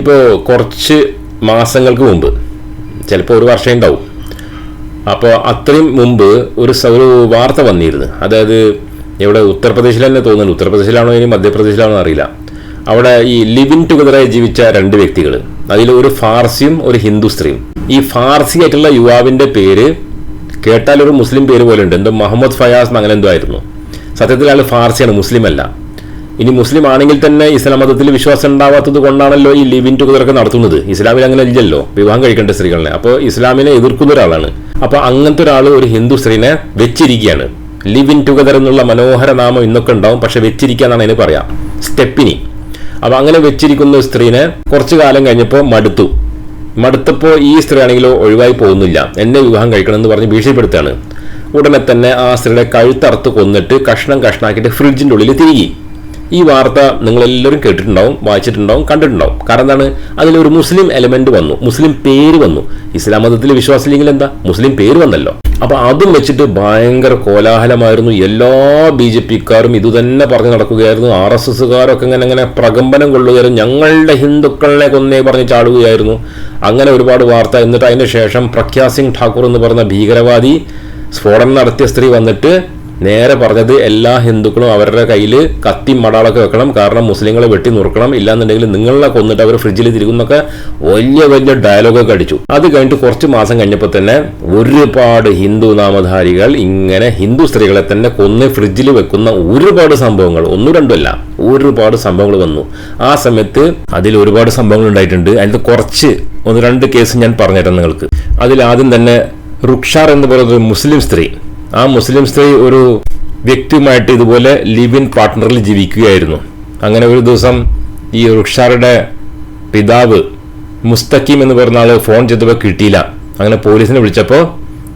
ഇപ്പോൾ കുറച്ച് മാസങ്ങൾക്ക് മുമ്പ് ചിലപ്പോൾ ഒരു വർഷം ഉണ്ടാവും. അപ്പോൾ അത്രയും മുമ്പ് ഒരു ഒരു വാർത്ത വന്നിരുന്നു. അതായത് ഇവിടെ ഉത്തർപ്രദേശിൽ തന്നെ തോന്നുന്നു ഉത്തർപ്രദേശിലാണോ ഇനി മധ്യപ്രദേശിലാണോ അറിയില്ല. അവിടെ ഈ ലിവിൻ ടുഗദറായി ജീവിച്ച രണ്ട് വ്യക്തികൾ അതിൽ ഒരു ഫാർസിയും ഒരു ഹിന്ദു സ്ത്രീയും. ഈ ഫാർസി ആയിട്ടുള്ള യുവാവിന്റെ പേര് കേട്ടാൽ ഒരു മുസ്ലിം പേര് പോലെ ഉണ്ട്. എന്തോ മുഹമ്മദ് ഫയാസ് അങ്ങനെ എന്തോ ആയിരുന്നു. സത്യത്തിൽ ആൾ ഫാർസിയാണ് മുസ്ലിം അല്ല ഇനി മുസ്ലിം ആണെങ്കിൽ തന്നെ ഇസ്ലാം മതത്തിൽ വിശ്വാസം ഉണ്ടാവാത്തത് കൊണ്ടാണല്ലോ ഈ ലിവിൻ ടുഗദറൊക്കെ നടത്തുന്നത്. ഇസ്ലാമിൽ അങ്ങനെ ഇല്ലല്ലോ. വിവാഹം കഴിക്കേണ്ട സ്ത്രീകളെ. അപ്പോൾ ഇസ്ലാമിനെ എതിർക്കുന്ന ഒരാളാണ്. അപ്പോൾ അങ്ങനത്തെ ഒരാൾ ഒരു ഹിന്ദു സ്ത്രീനെ വെച്ചിരിക്കുകയാണ്. ലിവിൻ ടുഗദർ എന്നുള്ള മനോഹര നാമം ഇന്നൊക്കെ ഉണ്ടാവും. പക്ഷെ വെച്ചിരിക്കുക എന്നാണ് അതിന് പറയാം. സ്റ്റെപ്പിനി. അപ്പൊ അങ്ങനെ വെച്ചിരിക്കുന്ന സ്ത്രീനെ കുറച്ചു കാലം കഴിഞ്ഞപ്പോൾ മടുത്തു. മടുത്തപ്പോൾ ഈ സ്ത്രീ ആണെങ്കിലോ ഒഴിവായി പോകുന്നില്ല. എന്നെ വിവാഹം കഴിക്കണം എന്ന് പറഞ്ഞ് ഭീഷണിപ്പെടുത്തുകയാണ്. ഉടനെ തന്നെ ആ സ്ത്രീയുടെ കഴുത്തറുത്ത് കൊന്നിട്ട് കഷ്ണം കഷ്ണാക്കിയിട്ട് ഫ്രിഡ്ജിന്റെ ഉള്ളിൽ തിരികെ. ഈ വാർത്ത നിങ്ങളെല്ലാവരും കേട്ടിട്ടുണ്ടാവും വായിച്ചിട്ടുണ്ടാവും കണ്ടിട്ടുണ്ടാവും. കാരണം എന്താണ്? അതിലൊരു മുസ്ലിം എലമെന്റ് വന്നു. മുസ്ലിം പേര് വന്നു. ഇസ്ലാം മതത്തിൽ വിശ്വാസമില്ലെങ്കിൽ എന്താ? മുസ്ലിം പേര് വന്നല്ലോ. അപ്പൊ അതും വെച്ചിട്ട് ഭയങ്കര കോലാഹലമായിരുന്നു. എല്ലാ ബി ജെ പിക്കാരും ഇതുതന്നെ പറഞ്ഞു നടക്കുകയായിരുന്നു. ആർ എസ് എസ്സുകാരൊക്കെ ഇങ്ങനെ അങ്ങനെ പ്രകമ്പനം കൊള്ളുകയായിരുന്നു. ഞങ്ങളുടെ ഹിന്ദുക്കളെ കൊന്നേ പറഞ്ഞ് ചാടുകയായിരുന്നു. അങ്ങനെ ഒരുപാട് വാർത്ത. എന്നിട്ട് അതിന് ശേഷം പ്രഖ്യാ സിംഗ് ഠാക്കൂർ എന്ന് പറഞ്ഞ ഭീകരവാദി സ്ഫോടനം നടത്തിയ സ്ത്രീ വന്നിട്ട് നേരെ പറഞ്ഞത് എല്ലാ ഹിന്ദുക്കളും അവരുടെ കയ്യിൽ കത്തി മടാളൊക്കെ വെക്കണം. കാരണം മുസ്ലിങ്ങളെ വെട്ടി നുറുക്കണം. ഇല്ലാന്നുണ്ടെങ്കിൽ നിങ്ങളെ കൊന്നിട്ട് അവർ ഫ്രിഡ്ജിൽ തിരിക്കുന്നൊക്കെ വലിയ വലിയ ഡയലോഗൊക്കെ അടിച്ചു. അത് കഴിഞ്ഞിട്ട് കുറച്ച് മാസം കഴിഞ്ഞപ്പോൾ തന്നെ ഒരുപാട് ഹിന്ദു നാമധാരികൾ ഇങ്ങനെ ഹിന്ദു സ്ത്രീകളെ തന്നെ കൊന്ന് ഫ്രിഡ്ജിൽ വെക്കുന്ന ഒരുപാട് സംഭവങ്ങൾ ഒന്നും രണ്ടുമല്ല ഒരുപാട് സംഭവങ്ങൾ വന്നു. ആ സമയത്ത് അതിൽ ഒരുപാട് സംഭവങ്ങൾ ഉണ്ടായിട്ടുണ്ട്. അതിൽ കുറച്ച് ഒന്ന് രണ്ട് കേസ് ഞാൻ പറഞ്ഞുതരാം നിങ്ങൾക്ക്. അതിൽ ആദ്യം തന്നെ റുക്ഷാർ എന്ന് പറയുന്ന ഒരു മുസ്ലിം സ്ത്രീ ആ മുസ്ലിം സ്ത്രീ ഒരു വ്യക്തിയുമായിട്ട് ഇതുപോലെ ലിവ് ഇൻ പാർട്ട്ണറിൽ ജീവിക്കുകയായിരുന്നു. അങ്ങനെ ഒരു ദിവസം ഈ റുക്ഷാറുടെ പിതാവ് മുസ്തഖീം എന്ന് പറയുന്ന ആൾ ഫോൺ ചെയ്തപ്പോൾ കിട്ടിയില്ല. അങ്ങനെ പോലീസിനെ വിളിച്ചപ്പോൾ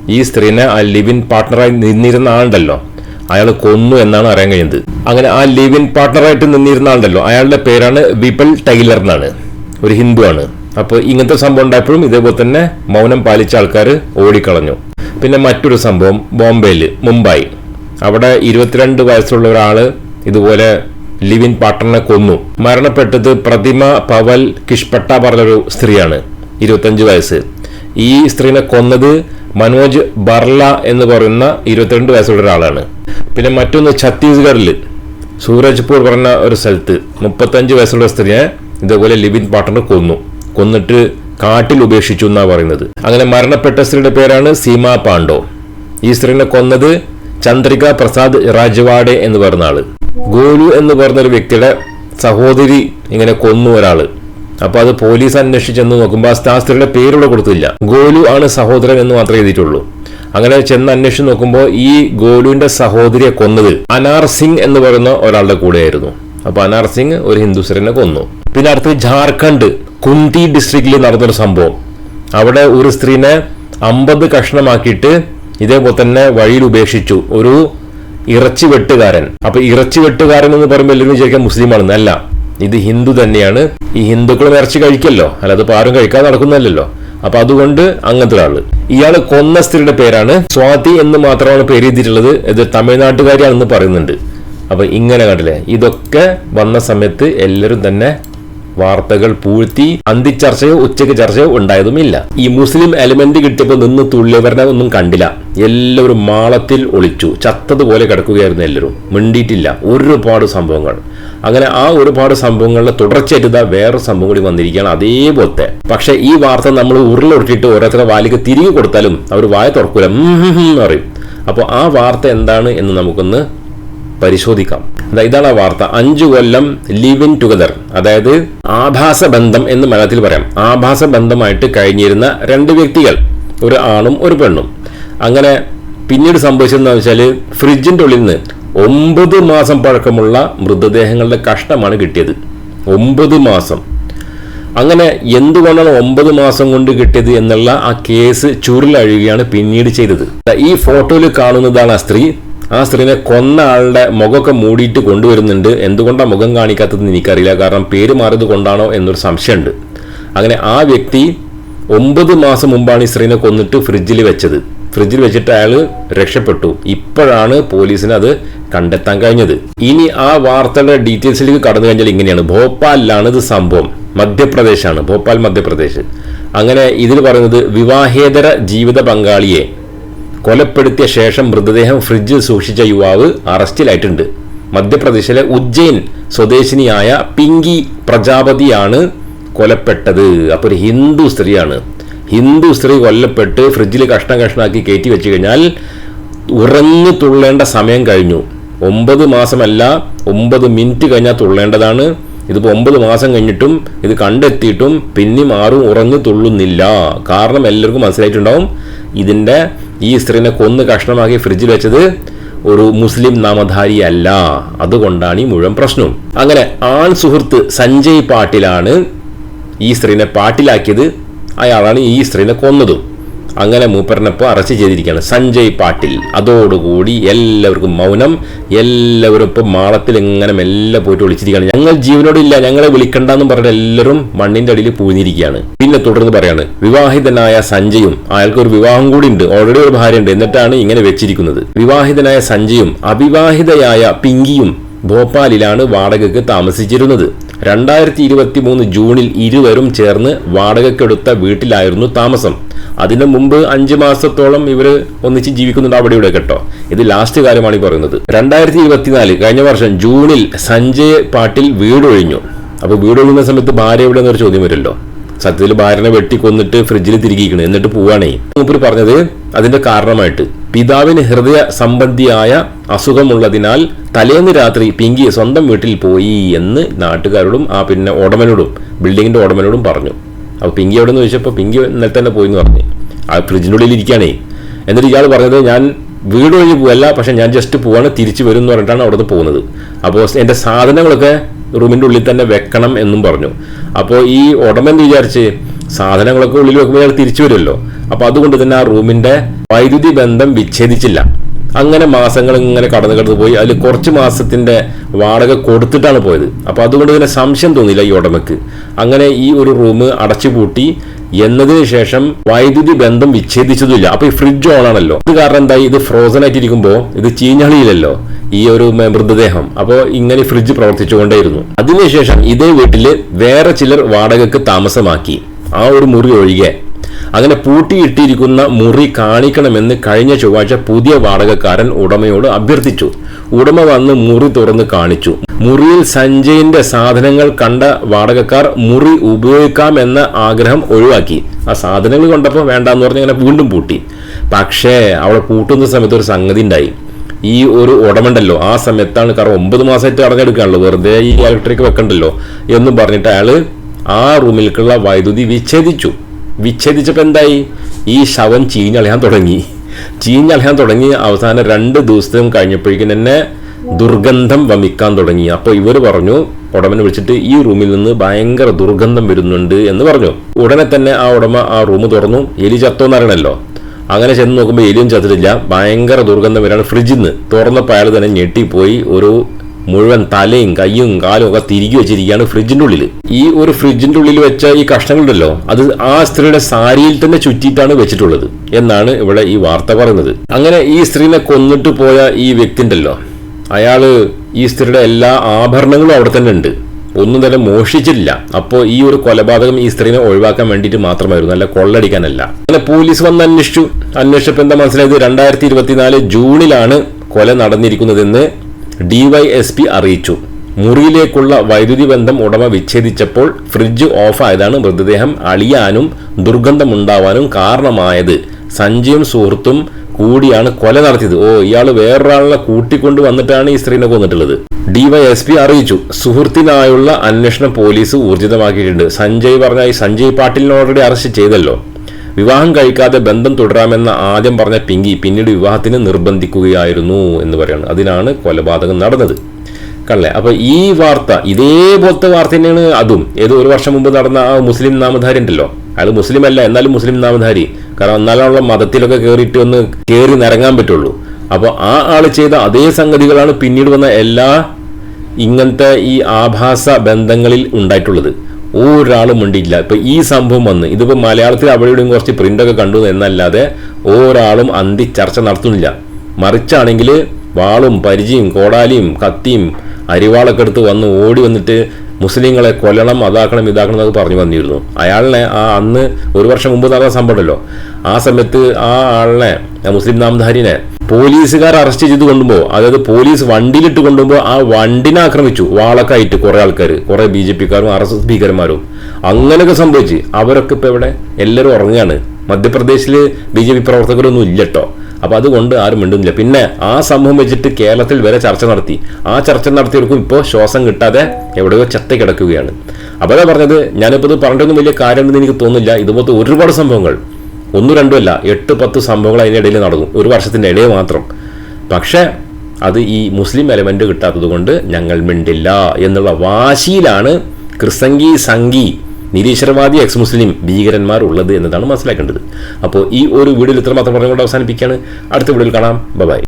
ഈ സ്ത്രീനെ ആ ലിവ് ഇൻ പാർട്ട്ണറായി നിന്നിരുന്ന ആളുണ്ടല്ലോ. അയാൾ കൊന്നു എന്നാണ് അറിയാൻ കഴിയുന്നത്. അങ്ങനെ ആ ലിവ് ഇൻ പാർട്ട്ണറായിട്ട് നിന്നിരുന്ന ആളുണ്ടല്ലോ. അയാളുടെ പേരാണ് വിപൽ ടൈലർ എന്നാണ്. ഒരു ഹിന്ദു ആണ്. അപ്പോൾ ഇങ്ങനത്തെ സംഭവം ഉണ്ടായപ്പോഴും ഇതേപോലെ തന്നെ മൗനം പാലിച്ച ആൾക്കാർ ഓടിക്കളഞ്ഞു. പിന്നെ മറ്റൊരു സംഭവം ബോംബെയിൽ മുംബൈ. അവിടെ ഇരുപത്തിരണ്ട് വയസ്സുള്ള ഒരാൾ ഇതുപോലെ ലിവിൻ പാട്ടറിനെ കൊന്നു. മരണപ്പെട്ടത് പ്രതിമ പവൽ കിഷ്പട്ട പറഞ്ഞൊരു സ്ത്രീയാണ് ഇരുപത്തഞ്ച് വയസ്സ്. ഈ സ്ത്രീനെ കൊന്നത് മനോജ് ബർല എന്ന് പറയുന്ന ഇരുപത്തിരണ്ട് വയസ്സുള്ള ഒരാളാണ്. പിന്നെ മറ്റൊന്ന് ഛത്തീസ്ഗഡിൽ സൂരജ്പൂർ പറഞ്ഞ ഒരു സ്ഥലത്ത് മുപ്പത്തഞ്ച് വയസ്സുള്ള സ്ത്രീയെ ഇതേപോലെ ലിവിൻ പാർട്ട്ണർ കൊന്നു. കൊന്നിട്ട് കാട്ടിൽ ഉപേക്ഷിച്ചു എന്നാണ് പറയുന്നത്. അങ്ങനെ മരണപ്പെട്ട സ്ത്രീയുടെ പേരാണ് സീമ പാണ്ഡോ. ഈ സ്ത്രീനെ കൊന്നത് ചന്ദ്രിക പ്രസാദ് രാജവാഡെ എന്ന് പറഞ്ഞ ആൾ. ഗോലു എന്ന് പറഞ്ഞൊരു വ്യക്തിയുടെ സഹോദരി ഇങ്ങനെ കൊന്നു ഒരാൾ. അപ്പൊ അത് പോലീസ് അന്വേഷിച്ചെന്ന് നോക്കുമ്പോൾ ആ സ്ത്രീയുടെ പേരിവിടെ കൊടുത്തില്ല. ഗോലു ആണ് സഹോദരൻ എന്ന് മാത്രമേ എഴുതിയിട്ടുള്ളൂ. അങ്ങനെ ചെന്ന് അന്വേഷിച്ച് നോക്കുമ്പോൾ ഈ ഗോലുവിന്റെ സഹോദരിയെ കൊന്നത് അനാർ സിംഗ് എന്ന് പറയുന്ന ഒരാളുടെ കൂടെയായിരുന്നു. അപ്പൊ അനാർ സിംഗ് ഒരു ഹിന്ദു സ്ത്രീനെ കൊന്നു. പിന്നെ അടുത്ത് ജാർഖണ്ഡ്. കുന്തി ഡിസ്ട്രിക്റ്റിൽ നടന്നൊരു സംഭവം. അവിടെ ഒരു സ്ത്രീനെ അമ്പത് കഷ്ണമാക്കിയിട്ട് ഇതേപോലെ തന്നെ വഴിയിൽ ഉപേക്ഷിച്ചു. ഒരു ഇറച്ചി വെട്ടുകാരൻ. അപ്പൊ ഇറച്ചി വെട്ടുകാരൻ എന്ന് പറയുമ്പോൾ എല്ലാവരും വിചാരിക്കാൻ മുസ്ലിമാണെന്ന് അല്ല ഇത് ഹിന്ദു തന്നെയാണ്. ഈ ഹിന്ദുക്കളും ഇറച്ചി കഴിക്കല്ലോ. അല്ലാതെ ഇപ്പൊ ആരും കഴിക്കാതെ നടക്കുന്നല്ലോ അപ്പൊ അതുകൊണ്ട് അങ്ങനത്തെ ഒരാൾ. ഇയാൾ കൊന്ന സ്ത്രീയുടെ പേരാണ് സ്വാതി എന്ന് മാത്രമാണ് പേര് ചെയ്തിട്ടുള്ളത് ഇത് തമിഴ്നാട്ടുകാരിയാണെന്ന് പറയുന്നുണ്ട്. അപ്പൊ ഇങ്ങനെ കണ്ടില്ലേ? ഇതൊക്കെ വന്ന സമയത്ത് എല്ലാവരും തന്നെ വാർത്തകൾ പൂഴ്ത്തി അന്തിച്ചർച്ചയോ ഉച്ചയ്ക്ക് ചർച്ചയോ ഉണ്ടായതുമില്ല. ഈ മുസ്ലിം എലിമെന്റ് കിട്ടിയപ്പോൾ നിന്ന് തുള്ളിയവരുടെ ഒന്നും കണ്ടില്ല. എല്ലാവരും മാളത്തിൽ ഒളിച്ചു. ചത്തതുപോലെ കിടക്കുകയായിരുന്നു എല്ലാവരും. മിണ്ടിയിട്ടില്ല. ഒരുപാട് സംഭവങ്ങൾ. അങ്ങനെ ആ ഒരുപാട് സംഭവങ്ങളുടെ തുടർച്ചയായിട്ട് വേറെ സംഭവം കൂടി വന്നിരിക്കുകയാണ് അതേപോലത്തെ. പക്ഷെ ഈ വാർത്ത നമ്മൾ ഉരുളൊട്ടിട്ട് ഓരോരുത്തരുടെ വാലിക്ക് തിരികെ കൊടുത്താലും അവർ വായ തുറക്കൂല. പറയും. അപ്പോൾ ആ വാർത്ത എന്താണ് എന്ന് നമുക്കൊന്ന് പരിശോധിക്കാം. ഇതാണ് വാർത്ത. അഞ്ചു കൊല്ലം ലിവ് ഇൻ ടുഗദർ അതായത് ആഭാസ ബന്ധം എന്ന് മലയാളത്തിൽ പറയാം. ആഭാസ ബന്ധമായിട്ട് കഴിഞ്ഞിരുന്ന രണ്ട് വ്യക്തികൾ ഒരു ആണും ഒരു പെണ്ണും. അങ്ങനെ പിന്നീട് സംഭവിച്ചതെന്ന് വെച്ചാൽ ഫ്രിഡ്ജിന്റെ ഉള്ളിൽ നിന്ന് ഒമ്പത് മാസം പഴക്കമുള്ള മൃതദേഹങ്ങളുടെ കഷ്ടമാണ് കിട്ടിയത്. ഒമ്പത് മാസം. അങ്ങനെ എന്തുകൊണ്ടാണ് ഒമ്പത് മാസം കൊണ്ട് കിട്ടിയത് എന്നുള്ള ആ കേസ് ചുരുളഴുകയാണ് പിന്നീട് ചെയ്തത്. ഈ ഫോട്ടോയിൽ കാണുന്നതാണ് ആ സ്ത്രീ. ആ സ്ത്രീനെ കൊന്ന ആളുടെ മുഖമൊക്കെ മൂടിയിട്ട് കൊണ്ടുവരുന്നുണ്ട്. എന്തുകൊണ്ടാണ് മുഖം കാണിക്കാത്തതെന്ന് എനിക്കറിയില്ല. കാരണം പേര് മാറിയത് കൊണ്ടാണോ എന്നൊരു സംശയമുണ്ട്. അങ്ങനെ ആ വ്യക്തി ഒമ്പത് മാസം മുമ്പാണ് ഈ സ്ത്രീനെ കൊന്നിട്ട് ഫ്രിഡ്ജിൽ വെച്ചത്. ഫ്രിഡ്ജിൽ വെച്ചിട്ട് അയാൾ രക്ഷപ്പെട്ടു. ഇപ്പോഴാണ് പോലീസിന് അത് കണ്ടെത്താൻ കഴിഞ്ഞത്. ഇനി ആ വാർത്തയുടെ ഡീറ്റെയിൽസിലേക്ക് കടന്നു കഴിഞ്ഞാൽ ഇങ്ങനെയാണ്. ഭോപ്പാലിലാണ് ഇത് സംഭവം. മധ്യപ്രദേശാണ്. ഭോപ്പാൽ മധ്യപ്രദേശ്. അങ്ങനെ ഇതിൽ പറയുന്നത് വിവാഹേതര ജീവിത പങ്കാളിയെ കൊലപ്പെടുത്തിയ ശേഷം മൃതദേഹം ഫ്രിഡ്ജിൽ സൂക്ഷിച്ച യുവാവ് അറസ്റ്റിലായിട്ടുണ്ട്. മധ്യപ്രദേശിലെ ഉജ്ജയിൻ സ്വദേശിനിയായ പിങ്കി പ്രജാപതിയാണ് കൊലപ്പെട്ടത്. അപ്പോൾ ഒരു ഹിന്ദു സ്ത്രീയാണ്. ഹിന്ദു സ്ത്രീ കൊല്ലപ്പെട്ട് ഫ്രിഡ്ജിൽ കഷ്ണം കഷ്ണമാക്കി കയറ്റി വെച്ച് കഴിഞ്ഞാൽ ഉറങ്ങി തുള്ളേണ്ട സമയം കഴിഞ്ഞു. ഒമ്പത് മാസമല്ല ഒമ്പത് മിനിറ്റ് കഴിഞ്ഞാൽ തുള്ളേണ്ടതാണ്. ഇതിപ്പോൾ ഒമ്പത് മാസം കഴിഞ്ഞിട്ടും ഇത് കണ്ടെത്തിയിട്ടും പിന്നെയും ആരും ഉറങ്ങി തുള്ളുന്നില്ല. കാരണം എല്ലാവർക്കും മനസ്സിലായിട്ടുണ്ടാവും ഇതിന്റെ ഈ സ്ത്രീനെ കൊന്ന് കഷ്ണമാക്കി ഫ്രിഡ്ജിൽ വെച്ചത് ഒരു മുസ്ലിം നാമധാരി അല്ല അതുകൊണ്ടാണ് ഈ മുഴുവൻ പ്രശ്നവും. അങ്ങനെ ആൺ സുഹൃത്ത് സഞ്ജയ് പാട്ടിലാണ് ഈ സ്ത്രീനെ പാട്ടിലാക്കിയത്. അയാളാണ് ഈ സ്ത്രീനെ കൊന്നതും. അങ്ങനെ മൂപ്പറിനപ്പോൾ അറസ്റ്റ് ചെയ്തിരിക്കുകയാണ്. സഞ്ജയ് പാട്ടിൽ. അതോടുകൂടി എല്ലാവർക്കും മൗനം. എല്ലാവരും ഇപ്പോൾ മാളത്തിൽ ഇങ്ങനെ മെല്ലെ പോയിട്ട് വിളിച്ചിരിക്കുകയാണ്. ഞങ്ങൾ ജീവനോടില്ല ഞങ്ങളെ വിളിക്കണ്ടെന്നും പറഞ്ഞിട്ട് എല്ലാവരും മണ്ണിന്റെ അടിയിൽ പൂഞ്ഞിരിക്കുകയാണ്. പിന്നെ തുടർന്ന് പറയാണ് വിവാഹിതനായ സഞ്ജയും അയാൾക്ക് ഒരു വിവാഹം കൂടി ഉണ്ട്. ഓൾറെഡി ഒരു ഭാര്യ ഉണ്ട്. എന്നിട്ടാണ് ഇങ്ങനെ വെച്ചിരിക്കുന്നത്. വിവാഹിതനായ സഞ്ജയും അവിവാഹിതയായ പിങ്കിയും ഭോപ്പാലിലാണ് വാടകയ്ക്ക് താമസിച്ചിരുന്നത്. രണ്ടായിരത്തി ഇരുപത്തി മൂന്ന് ജൂണിൽ ഇരുവരും ചേർന്ന് വാടകയ്ക്കെടുത്ത വീട്ടിലായിരുന്നു താമസം. അതിനു മുമ്പ് അഞ്ച് മാസത്തോളം ഇവർ ഒന്നിച്ച് ജീവിക്കുന്നുണ്ട് അവിടെ ഇവിടെ കേട്ടോ. ഇത് ലാസ്റ്റ് കാര്യമാണ് ഈ പറയുന്നത്. രണ്ടായിരത്തി ഇരുപത്തിനാല് കഴിഞ്ഞ വർഷം ജൂണിൽ സഞ്ജയ് പാട്ടിൽ വീടൊഴിഞ്ഞു. അപ്പോൾ വീടൊഴിയുന്ന സമയത്ത് ഭാര്യ എവിടെ എന്നൊരു ചോദ്യം വരുമല്ലോ. സത്യത്തിൽ ഭാര്യനെ വെട്ടിക്കൊന്നിട്ട് ഫ്രിഡ്ജിൽ തിരികിക്കണം എന്നിട്ട് പോവാണേ. മൂപ്പര് പറഞ്ഞത് അതിന്റെ കാരണമായിട്ട്. പിതാവിന് ഹൃദയ സംബന്ധിയായ അസുഖമുള്ളതിനാൽ തലേന്ന് രാത്രി പിങ്കി സ്വന്തം വീട്ടിൽ പോയി എന്ന് നാട്ടുകാരോടും ആ പിന്നെ ഉടമനോടും ബിൽഡിങ്ങിന്റെ ഉടമനോടും പറഞ്ഞു. അപ്പോൾ പിങ്കി എവിടെ നിന്ന് ചോദിച്ചപ്പോൾ പിങ്കി ഇന്നലെ തന്നെ പോയി എന്ന് പറഞ്ഞു. ആ ഫ്രിഡ്ജിന്റെ ഉള്ളിൽ ഇരിക്കുകയാണേ. എന്നിട്ട് ഇയാൾ പറഞ്ഞത് ഞാൻ വീട് വഴി പോവല്ല പക്ഷെ ഞാൻ ജസ്റ്റ് പോവാണ് തിരിച്ചു വരും എന്ന് പറഞ്ഞിട്ടാണ് അവിടെ നിന്ന് പോകുന്നത്. അപ്പോൾ എന്റെ സാധനങ്ങളൊക്കെ റൂമിന്റെ ഉള്ളിൽ തന്നെ വെക്കണം എന്നും പറഞ്ഞു. അപ്പോൾ ഈ ഉടമ എന്ന് വിചാരിച്ച്? സാധനങ്ങളൊക്കെ ഉള്ളിൽ വെക്കുമ്പോൾ ഇയാൾ തിരിച്ചു വരുമല്ലോ. അപ്പോൾ അതുകൊണ്ട് തന്നെ ആ റൂമിന്റെ വൈദ്യുതി ബന്ധം വിച്ഛേദിച്ചില്ല. അങ്ങനെ മാസങ്ങൾ ഇങ്ങനെ കടന്നു കടന്നു പോയി. അതിൽ കുറച്ച് മാസത്തിന്റെ വാടക കൊടുത്തിട്ടാണ് പോയത്. അപ്പോൾ അതുകൊണ്ട് തന്നെ സംശയം തോന്നിയില്ല ഈ ഉടമയ്ക്ക് അങ്ങനെ ഈ ഒരു റൂം അടച്ചുപൂട്ടി എന്നതിന് ശേഷം വൈദ്യുതി ബന്ധം വിച്ഛേദിച്ചതുമില്ല. അപ്പോൾ ഈ ഫ്രിഡ്ജ് ഓൺ ആണല്ലോ. ഇത് കാരണം എന്തായി? ഇത് ഫ്രോസൺ ആയിട്ടിരിക്കുമ്പോൾ ഇത് ചീഞ്ഞളിയില്ലല്ലോ ഈ ഒരു മൃതദേഹം. അപ്പോൾ ഇങ്ങനെ ഫ്രിഡ്ജ് പ്രവർത്തിച്ചുകൊണ്ടേയിരുന്നു. അതിനുശേഷം ഇതേ വീട്ടിൽ വേറെ ചിലർ വാടകയ്ക്ക് താമസമാക്കി. ആ ഒരു മുറി ഒഴികെ അങ്ങനെ പൂട്ടിയിട്ടിരിക്കുന്ന മുറി കാണിക്കണമെന്ന് കഴിഞ്ഞ ചൊവ്വാഴ്ച പുതിയ വാടകക്കാരൻ ഉടമയോട് അഭ്യർത്ഥിച്ചു. ഉടമ വന്ന് മുറി തുറന്ന് കാണിച്ചു. മുറിയിൽ സഞ്ജയിന്റെ സാധനങ്ങൾ കണ്ട വാടകക്കാർ മുറി ഉപയോഗിക്കാമെന്ന ആഗ്രഹം ഒഴിവാക്കി. ആ സാധനങ്ങൾ കണ്ടപ്പോൾ വേണ്ടാന്ന് പറഞ്ഞ് അങ്ങനെ വീണ്ടും പൂട്ടി. പക്ഷേ അവിടെ പൂട്ടുന്ന സമയത്ത് ഒരു സംഗതി ഉണ്ടായി. ഈ ഒരു ഉടമണ്ടല്ലോ ആ സമയത്താണ് കാരണം ഒമ്പത് മാസമായിട്ട് അടഞ്ഞെടുക്കാണല്ലോ വെറുതെ ഈ ഇലക്ട്രിക് വെക്കണ്ടല്ലോ എന്നും പറഞ്ഞിട്ട് അയാൾ ആ റൂമിലേക്കുള്ള വൈദ്യുതി വിച്ഛേദിച്ചു. വിച്ഛേദിച്ചപ്പോൾ എന്തായി? ഈ ശവം ചീഞ്ഞളയാൻ തുടങ്ങി. ചീഞ്ഞളയാൻ തുടങ്ങി അവസാനം രണ്ട് ദിവസത്തിനും കഴിഞ്ഞപ്പോഴേക്കും തന്നെ ദുർഗന്ധം വമിക്കാൻ തുടങ്ങി. അപ്പോൾ ഇവർ പറഞ്ഞു ഉടമനെ വിളിച്ചിട്ട് ഈ റൂമിൽ നിന്ന് ഭയങ്കര ദുർഗന്ധം വരുന്നുണ്ട് എന്ന് പറഞ്ഞു. ഉടനെ തന്നെ ആ ഉടമ ആ റൂം തുറന്നു. എലി ചത്തോന്ന് അറിയണല്ലോ. അങ്ങനെ ചെന്ന് നോക്കുമ്പോൾ എലിയും ചത്തിട്ടില്ല. ഭയങ്കര ദുർഗന്ധം വരാണ് ഫ്രിഡ്ജിൽ നിന്ന് തുറന്നപ്പോൾ അയാൾ തന്നെ ഞെട്ടിപ്പോയി. ഒരു മുഴുവൻ തലയും കയ്യും കാലും ഒക്കെ തിരികെ വെച്ചിരിക്കുകയാണ് ഫ്രിഡ്ജിന്റെ ഉള്ളിൽ. ഈ ഒരു ഫ്രിഡ്ജിന്റെ ഉള്ളിൽ വെച്ച ഈ കഷ്ണങ്ങളുണ്ടല്ലോ അത് ആ സ്ത്രീയുടെ സാരിയിൽ തന്നെ ചുറ്റിയിട്ടാണ് വെച്ചിട്ടുള്ളത് എന്നാണ് ഇവിടെ ഈ വാർത്ത പറയുന്നത്. അങ്ങനെ ഈ സ്ത്രീനെ കൊന്നിട്ട് പോയ ഈ വ്യക്തി ഉണ്ടല്ലോ അയാൾ ഈ സ്ത്രീയുടെ എല്ലാ ആഭരണങ്ങളും അവിടെ തന്നെ ഉണ്ട്. ഒന്നും തന്നെ മോഷിച്ചിട്ടില്ല അപ്പോൾ ഈ ഒരു കൊലപാതകം ഈ സ്ത്രീനെ ഒഴിവാക്കാൻ വേണ്ടിയിട്ട് മാത്രമായിരുന്നു അല്ല കൊള്ളടിക്കാനല്ല അങ്ങനെ പോലീസ് വന്ന് അന്വേഷിച്ചു. അന്വേഷിച്ചപ്പോൾ എന്താ മനസ്സിലായത്? രണ്ടായിരത്തി ഇരുപത്തിനാല് ജൂണിലാണ് കൊല നടന്നിരിക്കുന്നതെന്ന് ഡിവൈഎസ്പി അറിയിച്ചു. മുറിയിലേക്കുള്ള വൈദ്യുതി ബന്ധം ഉടമ വിച്ഛേദിച്ചപ്പോൾ ഫ്രിഡ്ജ് ഓഫായതാണ് മൃതദേഹം. അളിയാനും ദുർഗന്ധമുണ്ടാവാനും കാരണമായത്. സഞ്ജയും സുഹൃത്തും കൂടിയാണ് കൊല നടത്തിയത്. ഓ ഇയാൾ വേറൊരാളെ കൂട്ടിക്കൊണ്ട് വന്നിട്ടാണ് ഈ സ്ത്രീനെ കൊന്നിട്ടുള്ളത്. ഡിവൈഎസ്പി അറിയിച്ചു. സുഹൃത്തിനായുള്ള അന്വേഷണം പോലീസ് ഊർജിതമാക്കിയിട്ടുണ്ട്. സഞ്ജയ് പറഞ്ഞ ഈ സഞ്ജയ് പാട്ടീലിനെ ഓൾറെഡി അറസ്റ്റ് ചെയ്തല്ലോ. വിവാഹം കഴിക്കാതെ ബന്ധം തുടരാമെന്ന ആദ്യം പറഞ്ഞ പിങ്കി പിന്നീട് വിവാഹത്തിന് നിർബന്ധിക്കുകയായിരുന്നു എന്ന് പറയുന്നത് അതിനാണ് കൊലപാതകം നടന്നത്. കണ്ടല്ലേ അപ്പൊ ഈ വാർത്ത ഇതേപോലത്തെ വാർത്ത തന്നെയാണ് അതും. ഏതോ ഒരു വർഷം മുമ്പ് നടന്ന ആ മുസ്ലിം നാമധാരി ഉണ്ടല്ലോ. അയാൾ മുസ്ലിം അല്ല എന്നാലും മുസ്ലിം നാമധാരി. കാരണം എന്നാലുള്ള മതത്തിലൊക്കെ കയറിയിട്ട് ഒന്ന് കയറി നിറങ്ങാൻ പറ്റുള്ളൂ. അപ്പോൾ ആ ആൾ ചെയ്ത അതേ സംഗതികളാണ് പിന്നീട് വന്ന എല്ലാ ഇങ്ങനത്തെ ഈ ആഭാസ ബന്ധങ്ങളിൽ ഉണ്ടായിട്ടുള്ളത്. ഒരാളും മിണ്ടിയില്ല ഇപ്പൊ ഈ സംഭവം വന്ന് ഇതിപ്പോ മലയാളത്തിൽ അവിടെയും കുറച്ച് പ്രിന്റൊക്കെ കണ്ടു എന്നല്ലാതെ ഒരാളും അന്തി ചർച്ച നടത്തുന്നില്ല. മറിച്ചാണെങ്കിൽ വാളും പരിചയും കോടാലിയും കത്തിയും അരിവാളൊക്കെ എടുത്ത് വന്ന് ഓടി വന്നിട്ട് മുസ്ലിങ്ങളെ കൊല്ലണം അതാക്കണം ഇതാക്കണം എന്നൊക്കെ പറഞ്ഞു വന്നിരുന്നു. അയാളിനെ ആ അന്ന് ഒരു വർഷം മുമ്പ് നടന്ന സംഭവമല്ലോ ആ സമയത്ത് ആ ആളിനെ മുസ്ലിം നാമധാരിനെ പോലീസുകാർ അറസ്റ്റ് ചെയ്ത് കൊണ്ടുപോ അതായത് പോലീസ് വണ്ടിയിലിട്ട് കൊണ്ടുപോകുമ്പോൾ ആ വണ്ടിനെ ആക്രമിച്ചു. വാളൊക്കെ ആയിട്ട് കുറേ ആൾക്കാർ കുറേ ബി ജെ പിക്കാരും ആർ എസ് എസ് ഭീകരന്മാരും. അങ്ങനെയൊക്കെ സംഭവിച്ച്. അവരൊക്കെ ഇപ്പൊ ഇവിടെ എല്ലാവരും ഉറങ്ങുകയാണ്. മധ്യപ്രദേശിൽ ബി ജെ പി പ്രവർത്തകരൊന്നും ഇല്ല കേട്ടോ അപ്പോൾ അതുകൊണ്ട് ആരും മിണ്ടുന്നില്ല. പിന്നെ ആ സംഭവം വെച്ചിട്ട് കേരളത്തിൽ വരെ ചർച്ച നടത്തി. ആ ചർച്ച നടത്തിയവർക്കും ഇപ്പോൾ ശ്വാസം കിട്ടാതെ എവിടെയോ ചത്ത കിടക്കുകയാണ്. അപ്പോൾ അതാ പറഞ്ഞത് ഞാനിപ്പോൾ ഇത് പറഞ്ഞിട്ടൊന്നും വലിയ കാര്യമുണ്ടെന്ന് എനിക്ക് തോന്നുന്നില്ല. ഇതുപോലത്തെ ഒരുപാട് സംഭവങ്ങൾ. ഒന്നും രണ്ടും അല്ല എട്ട് പത്ത് സംഭവങ്ങൾ അതിനിടയിൽ നടന്നു. ഒരു വർഷത്തിന്റെ ഇടയിൽ മാത്രം. പക്ഷേ അത് ഈ മുസ്ലിം എലമെന്റ് കിട്ടാത്തത് കൊണ്ട് ഞങ്ങൾ മിണ്ടില്ല എന്നുള്ള വാശിയിലാണ് ക്രിസംഗി സംഘി നിരീശ്വരവാദി എക്സ് മുസ്ലിം ഭീകരന്മാർ ഉള്ളത് എന്നതാണ് മനസ്സിലാക്കേണ്ടത്. അപ്പോൾ ഈ ഒരു വീഡിയോയിൽ ഇത്രമാത്രം പറഞ്ഞുകൊണ്ട് അവസാനിപ്പിക്കുകയാണ്. അടുത്ത വീഡിയോയിൽ കാണാം. ബൈ